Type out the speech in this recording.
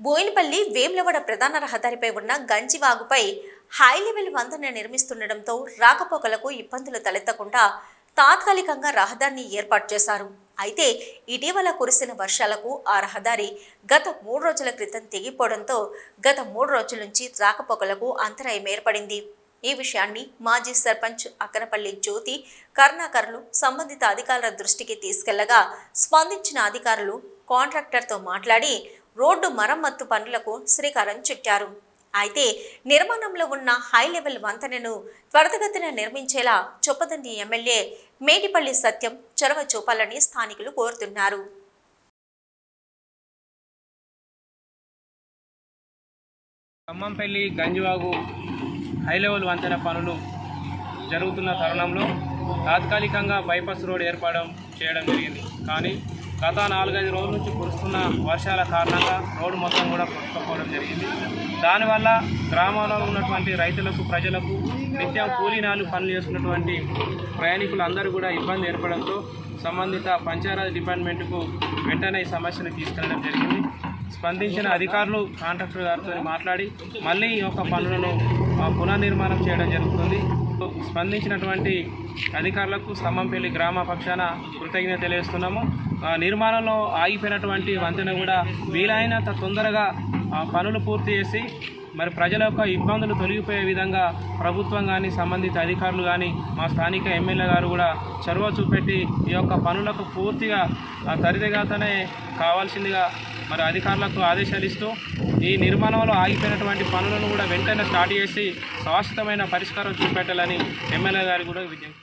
బోయినపల్లి వేములవాడ ప్రధాన రహదారిపై ఉన్న గంజివాగుపై హై లెవెల్ వంతెన నిర్మిస్తుండటంతో రాకపోకలకు ఇబ్బందులు తలెత్తకుండా తాత్కాలికంగా రహదారిని ఏర్పాటు చేశారు. అయితే ఇటీవల కురిసిన వర్షాలకు ఆ రహదారి గత మూడు రోజుల క్రితం తెగిపోవడంతో గత మూడు రోజుల నుంచి రాకపోకలకు అంతరాయం ఏర్పడింది. ఈ విషయాన్ని మాజీ సర్పంచ్ అక్కనపల్లి జ్యోతి కర్ణాకర్లు సంబంధిత అధికారుల దృష్టికి తీసుకెళ్ళగా స్పందించిన అధికారులు కాంట్రాక్టర్తో మాట్లాడి రోడ్డు మరమ్మత్తు పనులకు శ్రీకారం చుట్టారు. అయితే నిర్మాణంలో ఉన్న హై లెవెల్ వంతెనను త్వరితగతిన నిర్మించేలా చొప్పదండి ఎమ్మెల్యే మేడిపల్లి సత్యం చొరవ చూపాలని స్థానికులు కోరుతున్నారు. ఖమ్మంపల్లి గంజివాగు హై లెవెల్ వంతెన పనులు జరుగుతున్న తరుణంలో తాత్కాలికంగా బైపాస్ రోడ్ ఏర్పడడం చేయడం జరిగింది. కానీ గత నాలుగైదు రోజుల నుంచి కురుస్తున్న వర్షాల కారణంగా రోడ్డు మొత్తం కూడా కొట్టుకుపోవడం జరిగింది. దానివల్ల గ్రామాల్లో ఉన్నటువంటి రైతులకు ప్రజలకు నిత్యం కూలీనాలు పనులు చేసుకున్నటువంటి ప్రయాణికులు అందరూ కూడా ఇబ్బంది ఏర్పడంతో సంబంధిత పంచాయతీ డిపార్ట్మెంట్కు వెంటనే ఈ సమస్యను తీసుకెళ్ళడం జరిగింది. స్పందించిన అధికారులు కాంట్రాక్టర్ గారితో మాట్లాడి మళ్ళీ ఈ యొక్క పనులను పునర్నిర్మాణం చేయడం జరుగుతుంది. స్పందించినటువంటి అధికారులకు స్తంభంపల్లి గ్రామ పక్షాన కృతజ్ఞత తెలియజేస్తున్నాము. ఆ, నిర్మాణంలో ఆగిపోయినటువంటి వంతెన కూడా వీలైనంత తొందరగా పనులు పూర్తి చేసి మరి ప్రజల యొక్క ఇబ్బందులు తొలగిపోయే విధంగా ప్రభుత్వం కానీ సంబంధిత అధికారులు కానీ మా స్థానిక ఎమ్మెల్యే గారు కూడా చొరవ చూపెట్టి ఈ యొక్క పనులకు పూర్తిగా ఆ, కావాల్సిందిగా మరి అధికారులకు ఆదేశాలు ఇస్తూ ఈ నిర్మాణంలో ఆగిపోయినటువంటి పనులను కూడా వెంటనే స్టార్ట్ చేసి శాశ్వతమైన పరిష్కారం చూపెట్టాలని ఎమ్మెల్యే గారు కూడా విజ్ఞప్తి